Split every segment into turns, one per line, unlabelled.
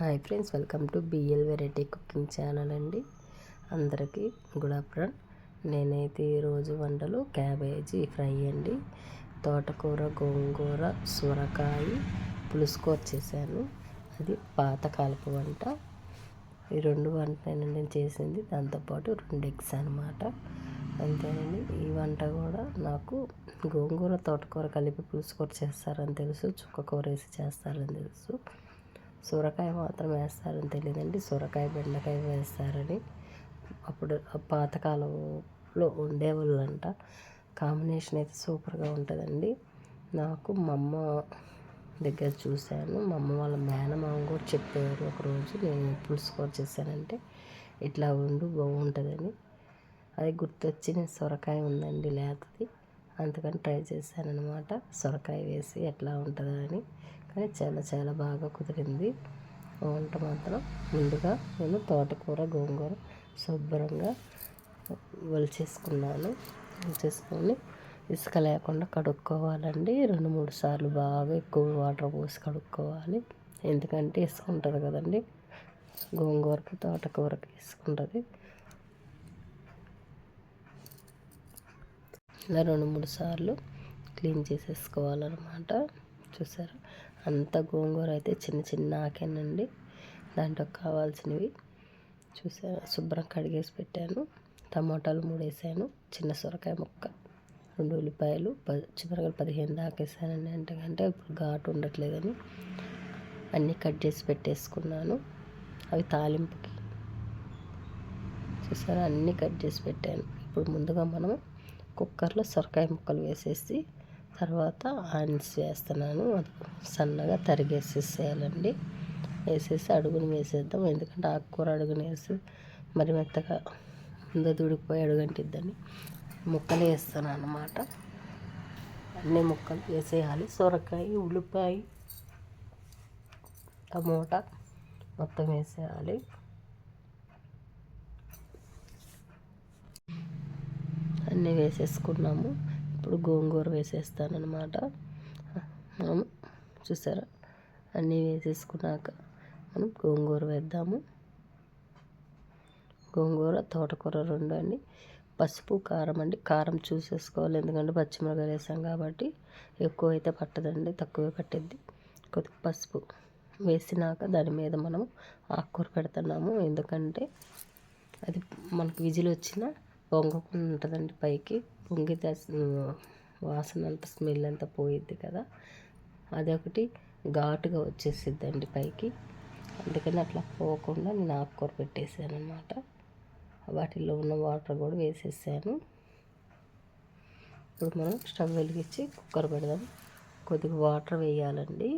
Hi friends welcome to BL variety cooking channel అండి. అందరికీ good afternoon. నేనైతే ఈరోజు వంటలు క్యాబేజీ ఫ్రై అండి. తోటకూర గోంగూర సొరకాయ పులుసుకోర చేశాను అది పాతకాలపు వంట. ఈ రెండు వంట నేను చేసింది. దాంతోపాటు రెండు ఎగ్స్ అనమాట అంతేనండి. ఈ వంట కూడా నాకు గోంగూర తోటకూర కలిపి పులుసుకోర చేస్తారని తెలుసు. చుక్క కూర వేసి చేస్తారని తెలుసు. సొరకాయ మాత్రం వేస్తారని తెలియదండి. సొరకాయ బెండకాయ వేస్తారని. అప్పుడు పాతకాలంలో ఉండేవాళ్ళు అంట కాంబినేషన్ అయితే సూపర్గా ఉంటుందండి. నాకు మా అమ్మ దగ్గర చూశాను. మా అమ్మ వాళ్ళ మేనమామ కూడా చెప్పారు ఒకరోజు. నేను పులుసు చేశానంటే ఇట్లా ఉండు బాగుంటుందని. అది గుర్తొచ్చి నేను సొరకాయ ఉందండి లేతది. అందుకని ట్రై చేశాను అనమాట సొరకాయ వేసి ఎట్లా ఉంటుందా అని కానీ చాలా చాలా బాగా కుదిరింది. వంట మాత్రం ముందుగా నేను తోటకూర గోంగూర శుభ్రంగా వలిచేసుకున్నాను. వలిచేసుకొని ఇసుక లేకుండా కడుక్కోవాలండి. రెండు మూడు సార్లు బాగా ఎక్కువ వాటర్ పోసి కడుక్కోవాలి. ఎందుకంటే ఇసుక ఉంటుంది కదండి. గోంగూరకి తోటకూరకి ఇసుకుంటుంది ఇలా రెండు మూడు సార్లు క్లీన్ చేసేసుకోవాలన్నమాట. చూసారా? అంత గోంగూర అయితే చిన్న చిన్న ఆకేనండి. దాంట్లో కావాల్సినవి చూసా శుభ్రం కడిగేసి పెట్టాను. టమాటాలు మూడు వేసాను చిన్న సొరకాయ ముక్క రెండు ఉల్లిపాయలు పచ్చిమిరకాయలు పదిహేను దాకేసానండి. అంటే అంటే ఇప్పుడు ఘాటు ఉండట్లేదని అన్నీ కట్ చేసి పెట్టేసుకున్నాను. అవి తాలింపుకి చూసారా? అన్నీ కట్ చేసి పెట్టాను. ఇప్పుడు ముందుగా మనం కుక్కర్లో సొరకాయ ముక్కలు వేసేసి తర్వాత ఆనిస్ వేస్తున్నాను. సన్నగా తరిగేసేసేయాలండి. వేసేసి అడుగుని వేసేద్దాం. ఎందుకంటే ఆకుకూర అడుగుని వేసి మరి మెత్తగా ముందు దుడిపోయి అడుగంటిద్దని ముక్కలు వేస్తాను అన్నమాట అన్ని ముక్కలు వేసేయాలి. సొరకాయ ఉల్లిపాయ టమోటా మొత్తం వేసేయాలి. అన్నీ వేసేసుకున్నాము. ఇప్పుడు గోంగూర వేసేస్తానమాట మనం చూసారా? అన్నీ వేసేసుకున్నాక మనం గోంగూర వేద్దాము. గోంగూర తోటకూర రెండు అండి. పసుపు కారం అండి. కారం చూసేసుకోవాలి ఎందుకంటే పచ్చిమిరకాయలు వేసాం కాబట్టి ఎక్కువ అయితే పట్టదండి తక్కువే పట్టిద్ది. కొద్దిగా పసుపు వేసినాక దాని మీద మనం ఆకుకూర పెడుతున్నాము. ఎందుకంటే అది మనకు విజిల్ వచ్చిన పొంగకుండా ఉంటుందండి పైకి. పొంగితే వాసన అంత స్మెల్ అంతా పోయిద్ది కదా. అదొకటి ఘాటుగా వచ్చేసిద్దండి పైకి. అందుకని అట్లా పోకుండా నేను ఆకుకూర పెట్టేసాను అనమాట వాటిల్లో ఉన్న వాటర్ కూడా వేసేసాను. ఇప్పుడు మనం స్టవ్ వెలిగించి కుక్కర్ పెడదాం. కొద్దిగా వాటర్ వేయాలండి.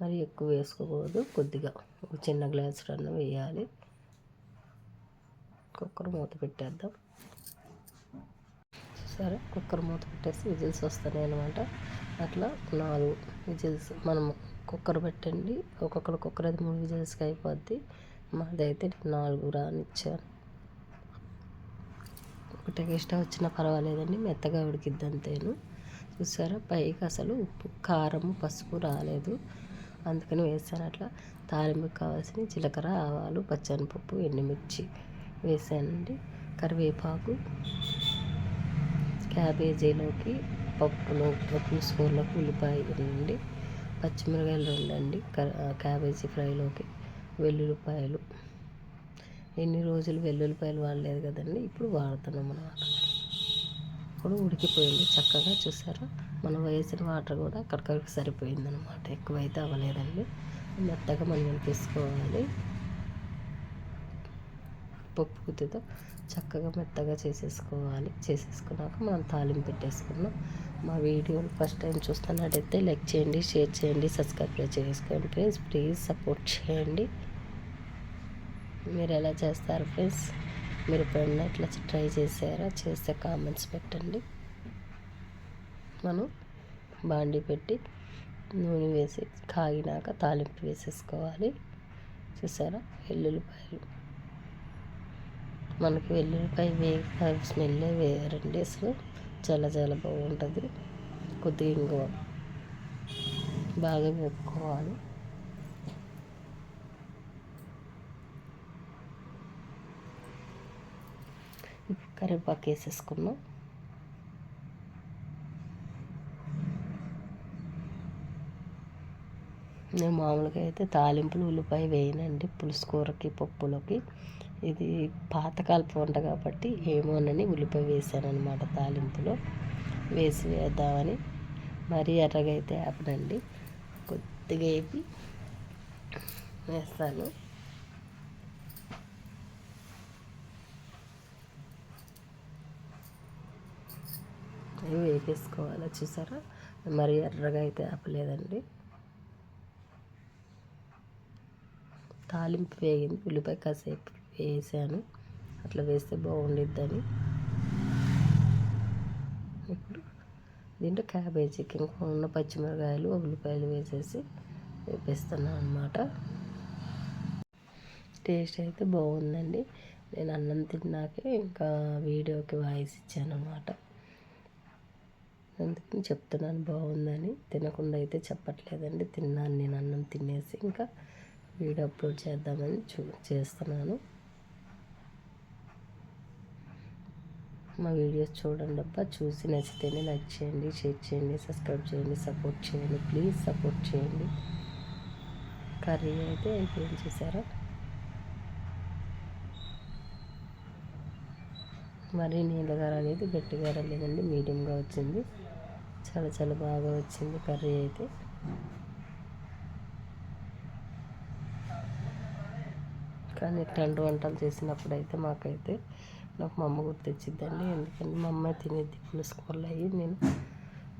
మరి ఎక్కువ వేసుకోకూడదు. కొద్దిగా ఒక చిన్న గ్లాస్ అన్న వేయాలి. కుక్కర్ మూత పెట్టేద్దాం. సరే కుక్కర్ మూత పెట్టేసి విజిల్స్ వస్తున్నాయి అనమాట అట్లా నాలుగు విజిల్స్ మనం కుక్కర్ పెట్టండి. ఒక్కొక్కరు కుక్కర్ అయితే మూడు విజిల్స్కి అయిపోద్ది. మాదైతే నాలుగు రానిచ్చాను. ఒకటే ఇష్టం వచ్చినా పర్వాలేదండి మెత్తగా ఉడికిద్ది అంతేను. చూసారా పైకి అసలు ఉప్పు కారం పసుపు రాలేదు. అందుకని వేసాను అట్లా. తాలింపుకి కావాల్సిన జీలకర్ర ఆవాలు పచ్చనిపప్పు ఎండుమిర్చి. వేసానండి. కరివేపాకు క్యాబేజీలోకి పప్పులో పులుసుకూరలోకి ఉల్లిపాయ నుండి పచ్చిమిరకాయలు రెండండి. క్యాబేజీ ఫ్రైలోకి వెల్లుల్లిపాయలు. ఎన్ని రోజులు వెల్లుల్లిపాయలు వాడలేదు కదండి ఇప్పుడు వాడుతున్నాం అన్నమాట. ఇప్పుడు ఉడికిపోయింది. చక్కగా చూసారా? మనం వేసిన వాటర్ కూడా అక్కడికక్కడికి సరిపోయింది అనమాట ఎక్కువైతే అవ్వలేదండి. మెత్తగా మనం వినిపించుకోవాలి పప్పు గుత్తితో చక్కగా మెత్తగా చేసేసుకోవాలి. చేసేసుకున్నాక మనం తాలింపు పెట్టేసుకున్నాం మా వీడియోని ఫస్ట్ టైం చూస్తున్నట్టయితే లైక్ చేయండి షేర్ చేయండి సబ్స్క్రైబ్ చేసుకోండి ఫ్రెండ్స్. ప్లీజ్ సపోర్ట్ చేయండి. మీరు ఎలా చేస్తారు ఫ్రెండ్స్? మీరు ఎప్పుడన్నా ఇట్లా ట్రై చేసారా చేస్తే కామెంట్స్ పెట్టండి. మనం బాండి పెట్టి నూనె వేసి కాగినాక తాలింపు వేసేసుకోవాలి. చూసారా? వెల్లుల్లిపాయలు మనకు వెల్లుల్లిపాయ వేగితే స్మెల్లే వేరండి అసలు. చాలా చాలా బాగుంటుంది. కొద్దిగా ఇంకో బాగా వేపుకోవాలి. కరివేపాకు వేసేసుకున్నాం నేను మామూలుగా అయితే తాలింపులు ఉల్లిపాయ వేయనండి. పులుసు కూరకి పప్పులోకి. ఇది పాతకాలపు వంట కాబట్టి ఏమోనని ఉల్లిపాయ వేసాను అనమాట తాలింపులో. వేసి వేద్దామని మరీ ఎర్రగా అయితే ఆపనండి. కొద్దిగా వేపి వేస్తాను. అవి వేపేసుకోవాలి చూసారా? మరి ఎర్రగా అయితే ఆపలేదండి. తాలింపు వేగింది. ఉల్లిపాయ కాసేపు వేసాను. అట్లా వేస్తే బాగుండిద్దని. ఇప్పుడు దీంట్లో క్యాబేజీకి ఇంకా ఉన్న పచ్చిమిరకాయలు ఉల్లిపాయలు వేసేసి వేపిస్తున్నాను అనమాట టేస్ట్ అయితే బాగుందండి. నేను అన్నం తిన్నాకే ఇంకా వీడియోకి వాయిస్ ఇచ్చాను అనమాట అందుకని చెప్తున్నాను బాగుందని. తినకుండా అయితే చెప్పట్లేదండి. తిన్నాను నేను అన్నం తినేసి ఇంకా వీడియో అప్లోడ్ చేద్దామని చూ చేస్తున్నాను. మా వీడియోస్ చూడండి అబ్బా. చూసి నచ్చితేనే లైక్ చేయండి షేర్ చేయండి సబ్స్క్రైబ్ చేయండి సపోర్ట్ చేయండి ప్లీజ్ సపోర్ట్ చేయండి. కర్రీ అయితే అయిపోయింది చూసారా? మరీ నీళ్ళగా రాలేదు గట్టిగా రాలేదండి మీడియంగా వచ్చింది. చాలా చాలా బాగా వచ్చింది కర్రీ అయితే. కానీ రెండు వంటలు చేసినప్పుడు అయితే మాకైతే నాకు మా అమ్మ గుర్తొచ్చిద్దండి. ఎందుకంటే మా అమ్మ తినేది పులుసు కూరలు అయ్యి నేను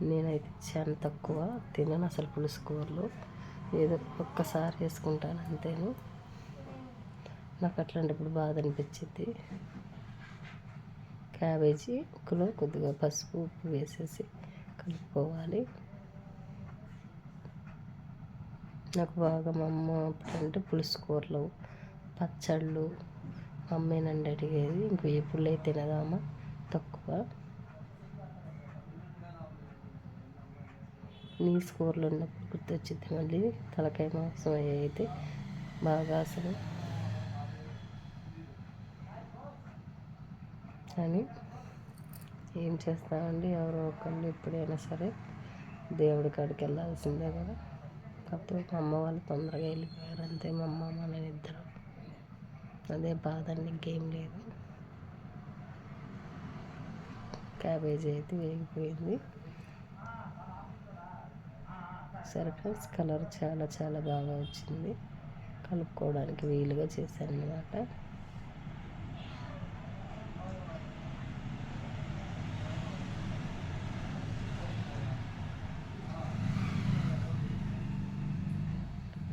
నేనైతే చాలా తక్కువ తినను అసలు పులుసు కూరలు. ఏదో ఒక్కసారి వేసుకుంటాను అంతేను. నాకు అట్లాంటప్పుడు బాధ అనిపించింది క్యాబేజీ ఉక్కులో కొద్దిగా పసుపు ఉప్పు వేసేసి కలుపుకోవాలి. నాకు బాగా మా అమ్మ అంటే పులుసు కూరలు పచ్చళ్ళు అమ్మేనండి అడిగేది. ఇంక వేపుళ్ళు అయితే తినదామా? తక్కువ. నీ కూరలు ఉన్నప్పుడు గుర్తొచ్చింది మళ్ళీ తలకాయ మాంసం అయితే బాగా అసలు. అని ఏం చేస్తామండి? ఎవరో ఒకళ్ళు ఎప్పుడైనా సరే దేవుడి కాడికి వెళ్ళాల్సిందే కదా. కాకపోతే మా అమ్మ వాళ్ళు తొందరగా వెళ్ళిపోయారు. అంతే మా అమ్మ మా నేను ఇద్దరు. అదే బాధ అండి ఇంకేం లేదు. క్యాబేజీ అయితే వేగిపోయింది. సరే ఫ్రెండ్స్ కలర్ చాలా చాలా బాగా వచ్చింది. కలుపుకోవడానికి వీలుగా చేశాను అనమాట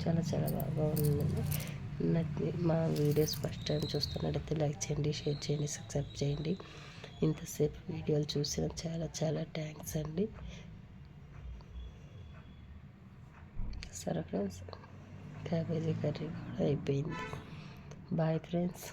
చాలా చాలా బాగా ఉందండి మా వీడియోస్ ఫస్ట్ టైం చూస్తున్నట్టయితే లైక్ చేయండి షేర్ చేయండి సబ్స్క్రైబ్ చేయండి. ఇంతసేపు వీడియోలు చూసిన చాలా చాలా థ్యాంక్స్ అండి. సరే ఫ్రెండ్స్ క్యాబేజీ కర్రీ కూడా అయిపోయింది. Bye friends